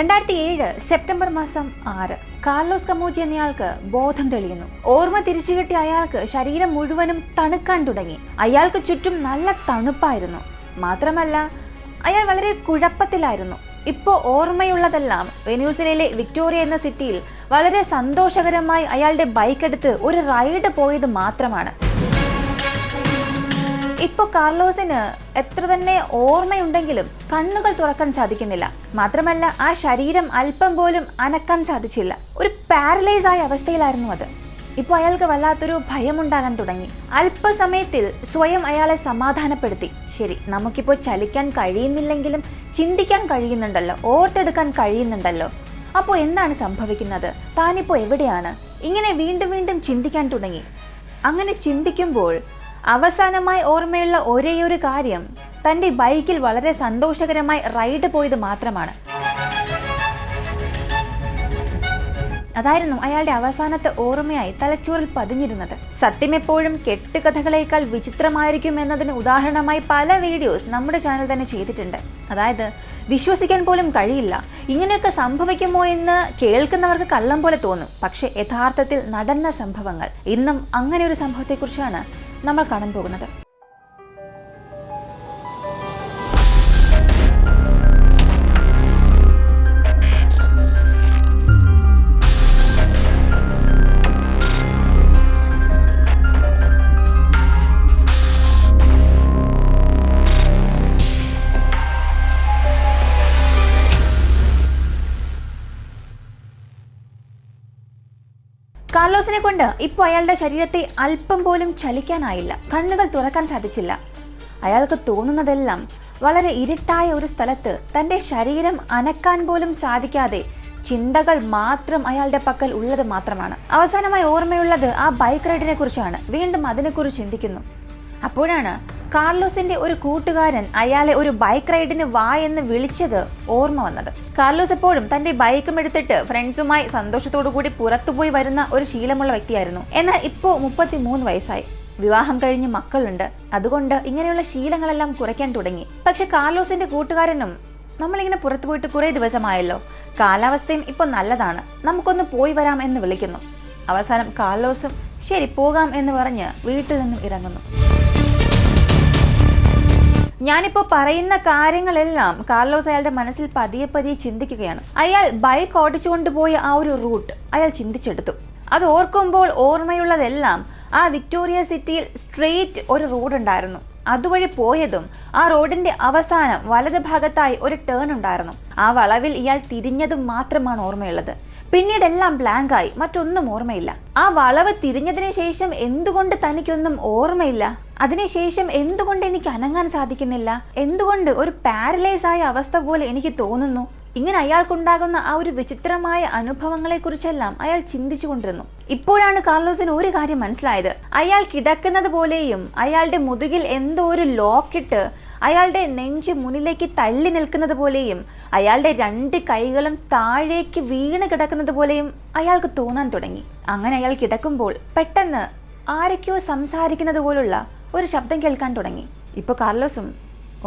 രണ്ടായിരത്തി ഏഴ് സെപ്റ്റംബർ മാസം ആറ് കാർലോസ് കമോജി എന്നയാൾക്ക് ബോധം തെളിയുന്നു. ഓർമ്മ തിരിച്ചു കിട്ടിയ അയാൾക്ക് ശരീരം മുഴുവനും തണുക്കാൻ തുടങ്ങി. അയാൾക്ക് ചുറ്റും നല്ല തണുപ്പായിരുന്നു. മാത്രമല്ല അയാൾ വളരെ കുഴപ്പത്തിലായിരുന്നു. ഇപ്പോൾ ഓർമ്മയുള്ളതെല്ലാം വെനൂസിലയിലെ വിക്ടോറിയ എന്ന സിറ്റിയിൽ വളരെ സന്തോഷകരമായി അയാളുടെ ബൈക്കെടുത്ത് ഒരു റൈഡ് പോയത് മാത്രമാണ്. ഇപ്പൊ കാർലോസിന് എത്ര തന്നെ ഓർമ്മയുണ്ടെങ്കിലും കണ്ണുകൾ തുറക്കാൻ സാധിക്കുന്നില്ല. മാത്രമല്ല ആ ശരീരം അല്പം പോലും അനക്കാൻ സാധിച്ചില്ല. ഒരു പാരലൈസ് ആയ അവസ്ഥയിലായിരുന്നു അത്. ഇപ്പോൾ അയാൾക്ക് വല്ലാത്തൊരു ഭയമുണ്ടാകാൻ തുടങ്ങി. അല്പസമയത്തിൽ സ്വയം അയാളെ സമാധാനപ്പെടുത്തി. ശരി നമുക്കിപ്പോൾ ചലിക്കാൻ കഴിയുന്നില്ലെങ്കിലും ചിന്തിക്കാൻ കഴിയുന്നുണ്ടല്ലോ ഓർത്തെടുക്കാൻ കഴിയുന്നുണ്ടല്ലോ. അപ്പോൾ എന്താണ് സംഭവിക്കുന്നത്? താനിപ്പോൾ എവിടെയാണ്? ഇങ്ങനെ വീണ്ടും വീണ്ടും ചിന്തിക്കാൻ തുടങ്ങി. അങ്ങനെ ചിന്തിക്കുമ്പോൾ അവസാനമായി ഓർമ്മയുള്ള ഒരേയൊരു കാര്യം തന്റെ ബൈക്കിൽ വളരെ സന്തോഷകരമായി റൈഡ് പോയത് മാത്രമാണ്. അതായിരുന്നു അയാളുടെ അവസാനത്തെ ഓർമ്മയായി തലച്ചോറിൽ പതിഞ്ഞിരുന്നത്. സത്യം എപ്പോഴും കെട്ടുകഥകളേക്കാൾ വിചിത്രമായിരിക്കും എന്നതിന് ഉദാഹരണമായി പല വീഡിയോസ് നമ്മുടെ ചാനൽ തന്നെ ചെയ്തിട്ടുണ്ട്. അതായത് വിശ്വസിക്കാൻ പോലും കഴിയില്ല. ഇങ്ങനെയൊക്കെ സംഭവിക്കുമോ എന്ന് കേൾക്കുന്നവർക്ക് കള്ളം പോലെ തോന്നും. പക്ഷേ യഥാർത്ഥത്തിൽ നടന്ന സംഭവങ്ങൾ. ഇന്നും അങ്ങനെ ഒരു സംഭവത്തെക്കുറിച്ചാണ് നമ്മൾ കാണാൻ പോകുന്നത്. കാർലോസിനെ കൊണ്ട് ഇപ്പോൾ അയാളുടെ ശരീരത്തെ അല്പം പോലും ചലിക്കാനായില്ല. കണ്ണുകൾ തുറക്കാൻ സാധിച്ചില്ല. അയാൾക്ക് തോന്നുന്നതെല്ലാം വളരെ ഇരുട്ടായ ഒരു സ്ഥലത്ത് തന്റെ ശരീരം അനക്കാൻ പോലും സാധിക്കാതെ ചിന്തകൾ മാത്രം അയാളുടെ പക്കൽ ഉള്ളത് മാത്രമാണ്. അവസാനമായി ഓർമ്മയുള്ളത് ആ ബൈക്ക് റൈഡിനെ കുറിച്ചാണ് വീണ്ടും അതിനെക്കുറിച്ച് ചിന്തിക്കുന്നു. അപ്പോഴാണ് കാർലോസിന്റെ ഒരു കൂട്ടുകാരൻ അയാളെ ഒരു ബൈക്ക് റൈഡിന് വാ എന്ന് വിളിച്ചത് ഓർമ്മ വന്നത്. കാർലോസ് എപ്പോഴും തന്റെ ബൈക്കും എടുത്തിട്ട് ഫ്രണ്ട്സുമായി സന്തോഷത്തോടു കൂടി പുറത്തുപോയി വരുന്ന ഒരു ശീലമുള്ള വ്യക്തിയായിരുന്നു. എന്നാൽ ഇപ്പോൾ മുപ്പത്തി മൂന്ന് വയസ്സായി. വിവാഹം കഴിഞ്ഞ് മക്കളുണ്ട്. അതുകൊണ്ട് ഇങ്ങനെയുള്ള ശീലങ്ങളെല്ലാം കുറയ്ക്കാൻ തുടങ്ങി. പക്ഷെ കാർലോസിന്റെ കൂട്ടുകാരനും നമ്മളിങ്ങനെ പുറത്തു പോയിട്ട് കുറേ ദിവസമായല്ലോ. കാലാവസ്ഥയും ഇപ്പൊ നല്ലതാണ്. നമുക്കൊന്ന് പോയി വരാം എന്ന് വിളിക്കുന്നു. അവസാനം കാർലോസും ശരി പോകാം എന്ന് പറഞ്ഞ് വീട്ടിൽ നിന്നും ഇറങ്ങുന്നു. ഞാനിപ്പോൾ പറയുന്ന കാര്യങ്ങളെല്ലാം കാർലോസ് അയാളുടെ മനസ്സിൽ പതിയെ പതിയെ ചിന്തിക്കുകയാണ്. അയാൾ ബൈക്ക് ഓടിച്ചുകൊണ്ട് പോയ ആ ഒരു റൂട്ട് അയാൾ ചിന്തിച്ചെടുത്തു. അത് ഓർക്കുമ്പോൾ ഓർമ്മയുള്ളതെല്ലാം ആ വിക്ടോറിയ സിറ്റിയിൽ സ്ട്രെയിറ്റ് ഒരു റോഡ് ഉണ്ടായിരുന്നു. അതുവഴി പോയതും ആ റോഡിന്റെ അവസാനം വലത് ഭാഗത്തായി ഒരു ടേൺ ഉണ്ടായിരുന്നു. ആ വളവിൽ ഇയാൾ തിരിഞ്ഞതും മാത്രമാണ് ഓർമ്മയുള്ളത്. പിന്നീടെല്ലാം ബ്ലാങ്കായി മറ്റൊന്നും ഓർമ്മയില്ല. ആ വളവ് തിരിഞ്ഞതിന് ശേഷം എന്തുകൊണ്ട് തനിക്കൊന്നും ഓർമ്മയില്ല? അതിനുശേഷം എന്തുകൊണ്ട് എനിക്ക് അനങ്ങാൻ സാധിക്കുന്നില്ല? എന്തുകൊണ്ട് ഒരു പാരലൈസ് ആയ അവസ്ഥ പോലെ എനിക്ക് തോന്നുന്നു? ഇങ്ങനെ അയാൾക്കുണ്ടാകുന്ന ആ ഒരു വിചിത്രമായ അനുഭവങ്ങളെ കുറിച്ചെല്ലാം അയാൾ ചിന്തിച്ചു കൊണ്ടിരുന്നു ഇപ്പോഴാണ് കാർലോസിന് ഒരു കാര്യം മനസ്സിലായത്. അയാൾ കിടക്കുന്നത് പോലെയും അയാളുടെ മുതുകിൽ എന്തോ ഒരു ലോക്കിട്ട് അയാളുടെ നെഞ്ച് മുന്നിലേക്ക് തള്ളി നിൽക്കുന്നത് പോലെയും അയാളുടെ രണ്ട് കൈകളും താഴേക്ക് വീണ് കിടക്കുന്നത് പോലെയും അയാൾക്ക് തോന്നാൻ തുടങ്ങി. അങ്ങനെ അയാൾ കിടക്കുമ്പോൾ പെട്ടെന്ന് ആരൊക്കെയോ സംസാരിക്കുന്നത് പോലുള്ള ഒരു ശബ്ദം കേൾക്കാൻ തുടങ്ങി. ഇപ്പോൾ കാർലോസും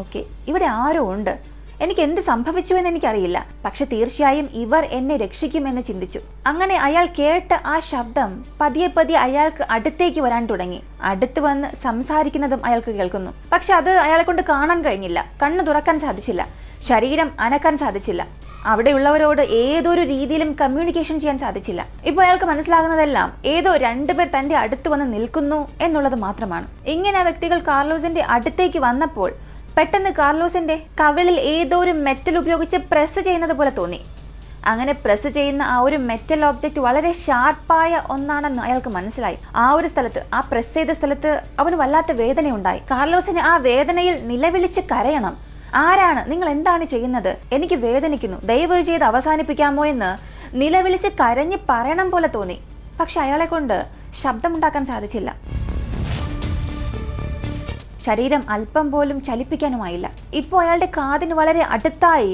ഓക്കെ ഇവിടെ ആരോ ഉണ്ട്? എനിക്ക് എന്ത് സംഭവിച്ചു എന്ന് എനിക്കറിയില്ല. പക്ഷെ തീർച്ചയായും ഇവർ എന്നെ രക്ഷിക്കുമെന്ന് ചിന്തിച്ചു. അങ്ങനെ അയാൾ കേട്ട ആ ശബ്ദം പതിയെ പതിയെ അയാൾക്ക് അടുത്തേക്ക് വരാൻ തുടങ്ങി. അടുത്ത് വന്ന് സംസാരിക്കുന്നതും അയാൾക്ക് കേൾക്കുന്നു. പക്ഷെ അത് അയാളെ കൊണ്ട് കാണാൻ കഴിഞ്ഞില്ല. കണ്ണു തുറക്കാൻ സാധിച്ചില്ല. ശരീരം അനക്കാൻ സാധിച്ചില്ല. അവിടെയുള്ളവരോട് ഏതൊരു രീതിയിലും കമ്മ്യൂണിക്കേഷൻ ചെയ്യാൻ സാധിച്ചില്ല. ഇപ്പോൾ അയാൾക്ക് മനസ്സിലാകുന്നതെല്ലാം ഏതോ രണ്ടുപേർ തന്റെ അടുത്ത് വന്ന് നിൽക്കുന്നു എന്നുള്ളത് മാത്രമാണ്. ഇങ്ങനെ ആ വ്യക്തികൾ കാർലോസിന്റെ അടുത്തേക്ക് വന്നപ്പോൾ പെട്ടെന്ന് കാർലോസിന്റെ കവിളിൽ ഏതോ ഒരു മെറ്റൽ ഉപയോഗിച്ച് പ്രസ് ചെയ്യുന്നത് പോലെ തോന്നി. അങ്ങനെ പ്രസ് ചെയ്യുന്ന ആ ഒരു മെറ്റൽ ഓബ്ജക്റ്റ് വളരെ ഷാർപ്പായ ഒന്നാണെന്ന് അയാൾക്ക് മനസ്സിലായി. ആ ഒരു സ്ഥലത്ത് ആ പ്രസ് ചെയ്ത സ്ഥലത്ത് അവന് വല്ലാത്ത വേദനയുണ്ടായി. കാർലോസിന് ആ വേദനയിൽ നിലവിളിച്ച് കരയണം. ആരാണ്? നിങ്ങൾ എന്താണ് ചെയ്യുന്നത്? എനിക്ക് വേദനിക്കുന്നു. ദയവ് ചെയ്ത് അവസാനിപ്പിക്കാമോ? എന്ന് നിലവിളിച്ച് കരഞ്ഞ് പറയണം പോലെ തോന്നി. പക്ഷെ അയാളെ കൊണ്ട് ശബ്ദമുണ്ടാക്കാൻ സാധിച്ചില്ല. ശരീരം അല്പം പോലും ചലിപ്പിക്കാനുമായില്ല. ഇപ്പോൾ അയാളുടെ കാതിന് വളരെ അടുത്തായി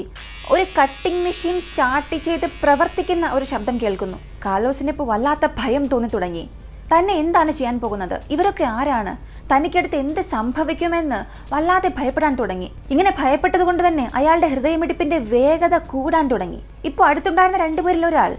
ഒരു കട്ടിംഗ് മെഷീൻ സ്റ്റാർട്ട് ചെയ്ത് പ്രവർത്തിക്കുന്ന ഒരു ശബ്ദം കേൾക്കുന്നു. കാലോസിന് ഇപ്പോൾ വല്ലാത്ത ഭയം തോന്നി തുടങ്ങി. തന്നെ എന്താണ് ചെയ്യാൻ പോകുന്നത്? ഇവരൊക്കെ ആരാണ്? തനിക്കടുത്ത് എന്ത് സംഭവിക്കുമെന്ന് വല്ലാതെ ഭയപ്പെടാൻ തുടങ്ങി. ഇങ്ങനെ ഭയപ്പെട്ടതുകൊണ്ട് തന്നെ അയാളുടെ ഹൃദയമിടിപ്പിന്റെ വേഗത കൂടാൻ തുടങ്ങി. ഇപ്പോൾ അടുത്തുണ്ടായിരുന്ന രണ്ടുപേരിൽ ഒരാൾ.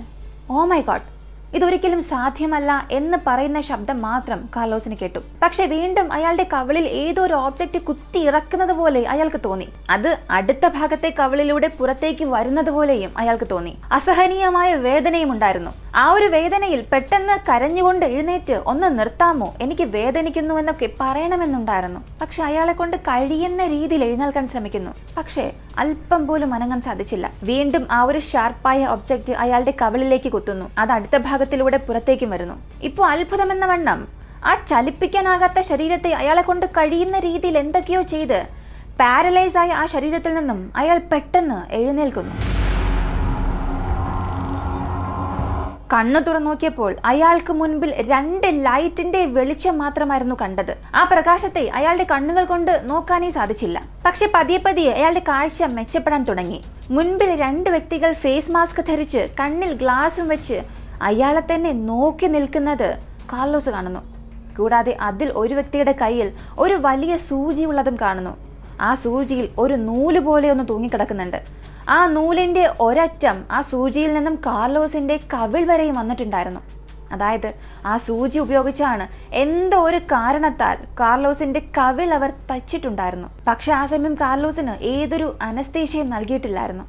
ഓ മൈ ഗോഡ് ഇതൊരിക്കലും സാധ്യമല്ല എന്ന് പറയുന്ന ശബ്ദം മാത്രം കാർലോസിന് കേട്ടു. പക്ഷെ വീണ്ടും അയാളുടെ കവിളിൽ ഏതോ ഒരു ഓബ്ജക്റ്റ് കുത്തി ഇറക്കുന്നത് പോലെ അയാൾക്ക് തോന്നി. അത് അടുത്ത ഭാഗത്തെ കവിളിലൂടെ പുറത്തേക്ക് വരുന്നത് പോലെയും അയാൾക്ക് തോന്നി. അസഹനീയമായ വേദനയും ഉണ്ടായിരുന്നു. ആ ഒരു വേദനയിൽ പെട്ടെന്ന് കരഞ്ഞുകൊണ്ട് എഴുന്നേറ്റ് ഒന്ന് നിർത്താമോ? എനിക്ക് വേദനിക്കുന്നു എന്നൊക്കെ പറയണമെന്നുണ്ടായിരുന്നു. പക്ഷെ അയാളെ കൊണ്ട് കഴിയുന്ന രീതിയിൽ എഴുന്നേൽക്കാൻ ശ്രമിക്കുന്നു. പക്ഷേ അല്പം പോലും അനങ്ങാൻ സാധിച്ചില്ല. വീണ്ടും ആ ഒരു ഷാർപ്പായ ഒബ്ജക്റ്റ് അയാളുടെ കവിളിലേക്ക് കുത്തുന്നു. അത് അടുത്ത ഭാഗത്തിലൂടെ പുറത്തേക്കും വരുന്നു. ഇപ്പോൾ അത്ഭുതമെന്ന വണ്ണം ആ ചലിപ്പിക്കാനാകാത്ത ശരീരത്തെ അയാളെ കൊണ്ട് കഴിയുന്ന രീതിയിൽ എന്തൊക്കെയോ ചെയ്ത് പാരലൈസ് ആയ ആ ശരീരത്തിൽ നിന്നും അയാൾ പെട്ടെന്ന് എഴുന്നേൽക്കുന്നു. കണ്ണു തുറന്നു നോക്കിയപ്പോൾ അയാൾക്ക് മുൻപിൽ രണ്ട് ലൈറ്റിന്റെ വെളിച്ചം മാത്രമായിരുന്നു കണ്ടത്. ആ പ്രകാശത്തെ അയാളുടെ കണ്ണുകൾ കൊണ്ട് നോക്കാനേ സാധിച്ചില്ല. പക്ഷെ പതിയെ പതിയെ അയാളുടെ കാഴ്ച മെച്ചപ്പെടാൻ തുടങ്ങി. മുൻപിൽ രണ്ട് വ്യക്തികൾ ഫേസ് മാസ്ക് ധരിച്ച് കണ്ണിൽ ഗ്ലാസും വെച്ച് അയാളെ തന്നെ നോക്കി നിൽക്കുന്നത് കാർലോസ് കാണുന്നു. കൂടാതെ അതിൽ ഒരു വ്യക്തിയുടെ കയ്യിൽ ഒരു വലിയ സൂചി ഉള്ളതും കാണുന്നു. ആ സൂചിയിൽ ഒരു നൂൽ പോലെ ഒന്ന് തൂങ്ങിക്കിടക്കുന്നുണ്ട്. ആ നൂലിന്റെ ഒരറ്റം ആ സൂചിയിൽ നിന്നും കാർലോസിന്റെ കവിൾ വരെയും വന്നിട്ടുണ്ടായിരുന്നു. അതായത് ആ സൂചി ഉപയോഗിച്ചാണ് എന്തോ ഒരു കാരണത്താൽ കാർലോസിന്റെ കവിൾ അവർ തച്ചിട്ടുണ്ടായിരുന്നു. പക്ഷെ ആ സമയം കാർലോസിന് ഏതൊരു അനസ്തേഷ്യയും നൽകിയിട്ടില്ലായിരുന്നു.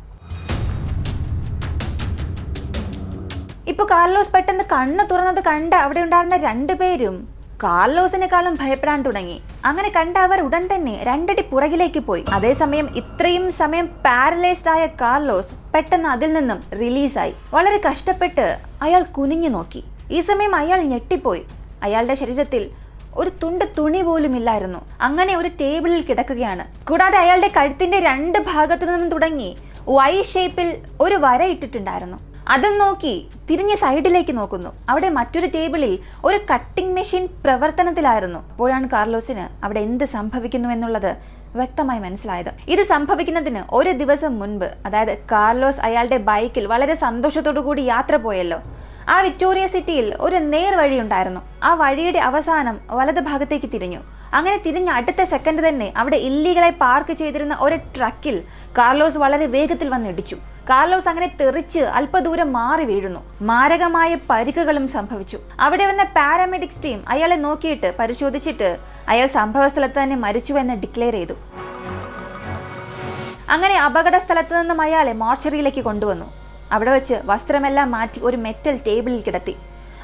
ഇപ്പൊ കാർലോസ് പെട്ടെന്ന് കണ്ണ് തുറന്നത് കണ്ട് അവിടെ ഉണ്ടായിരുന്ന രണ്ടുപേരും കാർലോസിനെക്കാളും ഭയപ്പെടാൻ തുടങ്ങി. അങ്ങനെ കണ്ട അവർ ഉടൻ തന്നെ രണ്ടടി പുറകിലേക്ക് പോയി. അതേസമയം ഇത്രയും സമയം പാരലൈസ്ഡ് ആയ കാർലോസ് പെട്ടെന്ന് അതിൽ നിന്നും റിലീസായി വളരെ കഷ്ടപ്പെട്ട് അയാൾ കുനിഞ്ഞു നോക്കി. ഈ സമയം അയാൾ ഞെട്ടിപ്പോയി. അയാളുടെ ശരീരത്തിൽ ഒരു തുണ്ട് തുണി പോലും ഇല്ലായിരുന്നു. അങ്ങനെ ഒരു ടേബിളിൽ കിടക്കുകയാണ്. കൂടാതെ അയാളുടെ കഴുത്തിന്റെ രണ്ട് ഭാഗത്തു നിന്നും തുടങ്ങി വൈ ഷേപ്പിൽ ഒരു വര ഇട്ടിട്ടുണ്ടായിരുന്നു. അതും നോക്കി തിരിഞ്ഞ് സൈഡിലേക്ക് നോക്കുന്നു. അവിടെ മറ്റൊരു ടേബിളിൽ ഒരു കട്ടിംഗ് മെഷീൻ പ്രവർത്തനത്തിലായിരുന്നു. അപ്പോഴാണ് കാർലോസിന് അവിടെ എന്ത് സംഭവിക്കുന്നു എന്നുള്ളത് വ്യക്തമായി മനസ്സിലായത്. ഇത് സംഭവിക്കുന്നതിന് ഒരു ദിവസം മുൻപ് അതായത് കാർലോസ് അയാളുടെ ബൈക്കിൽ വളരെ സന്തോഷത്തോടു കൂടി യാത്ര പോയല്ലോ. ആ വിക്ടോറിയ സിറ്റിയിൽ ഒരു നേർവഴി ഉണ്ടായിരുന്നു ആ വഴിയുടെ അവസാനം വലത് ഭാഗത്തേക്ക് തിരിഞ്ഞു. അങ്ങനെ തിരിഞ്ഞ അടുത്ത സെക്കൻഡ് തന്നെ അവിടെ ഇല്ലീഗലായി പാർക്ക് ചെയ്തിരുന്ന ഒരു ട്രക്കിൽ കാർലോസ് വളരെ വേഗത്തിൽ വന്ന് ഇടിച്ചു. കാർലോസ് അങ്ങനെ തെറിച്ച് അല്പദൂരം മാറി വീഴുന്നു. മാരകമായ പരിക്കുകളും സംഭവിച്ചു. അവിടെ വന്ന പാരാമെഡിക്സ് ടീം അയാളെ നോക്കിയിട്ട് പരിശോധിച്ചിട്ട് അയാൾ സംഭവ സ്ഥലത്ത് തന്നെ മരിച്ചുവെന്ന് ഡിക്ലെയർ ചെയ്തു. അങ്ങനെ അപകട സ്ഥലത്ത് നിന്നും അയാളെ മോർച്ചറിയിലേക്ക് കൊണ്ടുവന്നു. അവിടെ വെച്ച് വസ്ത്രമെല്ലാം മാറ്റി ഒരു മെറ്റൽ ടേബിളിൽ കിടത്തി.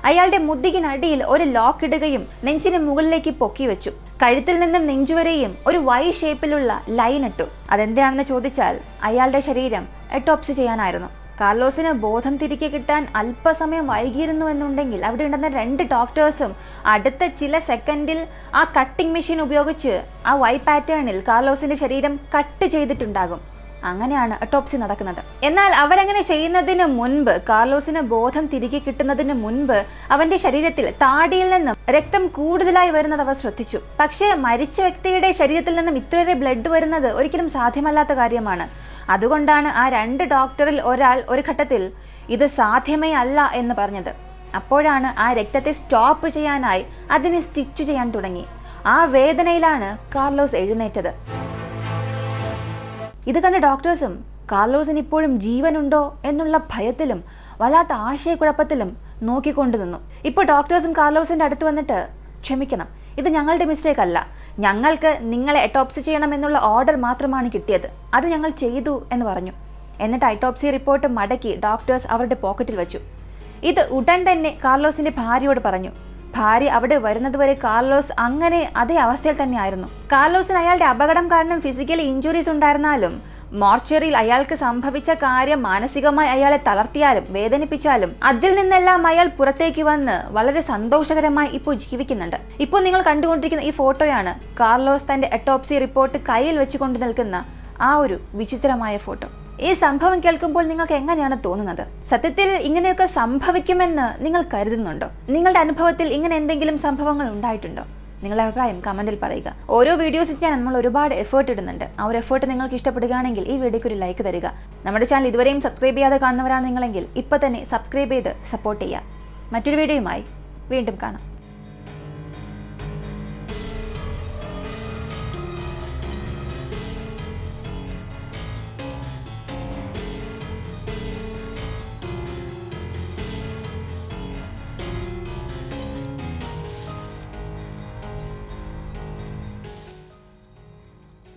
അയാളുടെ മുദ്ദികിനടിയിൽ ഒരു ലോക്ക് ഇടുകയും നെഞ്ചിന് മുകളിലേക്ക് പൊക്കി വെച്ചു. കഴുത്തിൽ നിന്നും നെഞ്ചുവരെയും ഒരു വൈ ഷേപ്പിലുള്ള ലൈൻ ഇട്ടു. അതെന്താണെന്ന് ചോദിച്ചാൽ അയാളുടെ ശരീരം എട്ടോപ്സി ചെയ്യാനായിരുന്നു. കാർലോസിന് ബോധം തിരികെ കിട്ടാൻ അല്പസമയം വൈകിയിരുന്നു എന്നുണ്ടെങ്കിൽ അവിടെ ഉണ്ടെന്ന രണ്ട് ഡോക്ടേഴ്സും അടുത്ത ചില സെക്കൻഡിൽ ആ കട്ടിംഗ് മെഷീൻ ഉപയോഗിച്ച് ആ വൈ പാറ്റേണിൽ കാർലോസിന്റെ ശരീരം കട്ട് ചെയ്തിട്ടുണ്ടാകും. അങ്ങനെയാണ് അട്ടോപ്സി നടക്കുന്നത്. എന്നാൽ അവരങ്ങനെ ചെയ്യുന്നതിന് മുൻപ് കാർലോസിന് ബോധം തിരികെ കിട്ടുന്നതിന് മുൻപ് അവന്റെ ശരീരത്തിൽ താടിയിൽ നിന്നും രക്തം കൂടുതലായി വരുന്നത് അവർ ശ്രദ്ധിച്ചു. പക്ഷേ മരിച്ച വ്യക്തിയുടെ ശരീരത്തിൽ നിന്നും ഇത്രയേറെ ബ്ലഡ് വരുന്നത് ഒരിക്കലും സാധ്യമല്ലാത്ത കാര്യമാണ്. അതുകൊണ്ടാണ് ആ രണ്ട് ഡോക്ടറിൽ ഒരാൾ ഒരു ഘട്ടത്തിൽ ഇത് സാധ്യമേ അല്ല എന്ന് പറഞ്ഞത്. അപ്പോഴാണ് ആ രക്തത്തെ സ്റ്റോപ്പ് ചെയ്യാനായി അതിനെ സ്റ്റിച്ച് ചെയ്യാൻ തുടങ്ങി. ആ വേദനയിലാണ് കാർലോസ് എഴുന്നേറ്റത്. ഇത് കണ്ട ഡോക്ടേഴ്സും കാർലോസിന് ഇപ്പോഴും ജീവനുണ്ടോ എന്നുള്ള ഭയത്തിലും വല്ലാത്ത ആശയക്കുഴപ്പത്തിലും നോക്കിക്കൊണ്ടു നിന്നു. ഇപ്പോൾ ഡോക്ടേഴ്സും കാർലോസിന്റെ അടുത്ത് വന്നിട്ട് ക്ഷമിക്കണം. ഇത് ഞങ്ങളുടെ മിസ്റ്റേക്ക് അല്ല. ഞങ്ങൾക്ക് നിങ്ങളെ എട്ടോപ്സി ചെയ്യണമെന്നുള്ള ഓർഡർ മാത്രമാണ് കിട്ടിയത്. അത് ഞങ്ങൾ ചെയ്തു എന്ന് പറഞ്ഞു. എന്നിട്ട് ഐട്ടോപ്സി റിപ്പോർട്ട് മടക്കി ഡോക്ടേഴ്സ് അവരുടെ പോക്കറ്റിൽ വെച്ചു. ഇത് ഉടൻ തന്നെ കാർലോസിന്റെ ഭാര്യയോട് പറഞ്ഞു. ഭാര്യ അവിടെ വരുന്നതുവരെ കാർലോസ് അങ്ങനെ അതേ അവസ്ഥയിൽ തന്നെയായിരുന്നു. കാർലോസിന് അയാളുടെ അപകടം കാരണം ഫിസിക്കൽ ഇഞ്ചുറീസ് ഉണ്ടായിരുന്നാലും മോർച്ചറിയിൽ അയാൾക്ക് സംഭവിച്ച കാര്യം മാനസികമായി അയാളെ തളർത്തിയാലും വേദനിപ്പിച്ചാലും അതിൽ നിന്നെല്ലാം അയാൾ പുറത്തേക്ക് വന്ന് വളരെ സന്തോഷകരമായി ഇപ്പോൾ ജീവിക്കുന്നുണ്ട്. ഇപ്പോൾ നിങ്ങൾ കണ്ടുകൊണ്ടിരിക്കുന്ന ഈ ഫോട്ടോയാണ് കാർലോസ് തന്റെ എട്ടോപ്സി റിപ്പോർട്ട് കയ്യിൽ വെച്ചുകൊണ്ട് നിൽക്കുന്ന ആ ഒരു വിചിത്രമായ ഫോട്ടോ. ഈ സംഭവം കേൾക്കുമ്പോൾ നിങ്ങൾക്ക് എങ്ങനെയാണ് തോന്നുന്നത്? സത്യത്തിൽ ഇങ്ങനെയൊക്കെ സംഭവിക്കുമെന്ന് നിങ്ങൾ കരുതുന്നുണ്ടോ? നിങ്ങളുടെ അനുഭവത്തിൽ ഇങ്ങനെ എന്തെങ്കിലും സംഭവങ്ങൾ ഉണ്ടായിട്ടുണ്ടോ? നിങ്ങളുടെ അഭിപ്രായം കമന്റിൽ പറയുക. ഓരോ വീഡിയോസ് ഞാൻ നമ്മൾ ഒരുപാട് എഫേർട്ട് ഇടുന്നുണ്ട്. ആ ഒരു എഫേർട്ട് നിങ്ങൾക്ക് ഇഷ്ടപ്പെടുകയാണെങ്കിൽ ഈ വീഡിയോക്ക് ഒരു ലൈക്ക് തരിക. നമ്മുടെ ചാനൽ ഇതുവരെയും സബ്സ്ക്രൈബ് ചെയ്യാതെ കാണുന്നവരാണ് നിങ്ങളെങ്കിൽ ഇപ്പൊ തന്നെ സബ്സ്ക്രൈബ് ചെയ്ത് സപ്പോർട്ട് ചെയ്യുക. മറ്റൊരു വീഡിയോയുമായി വീണ്ടും കാണാം.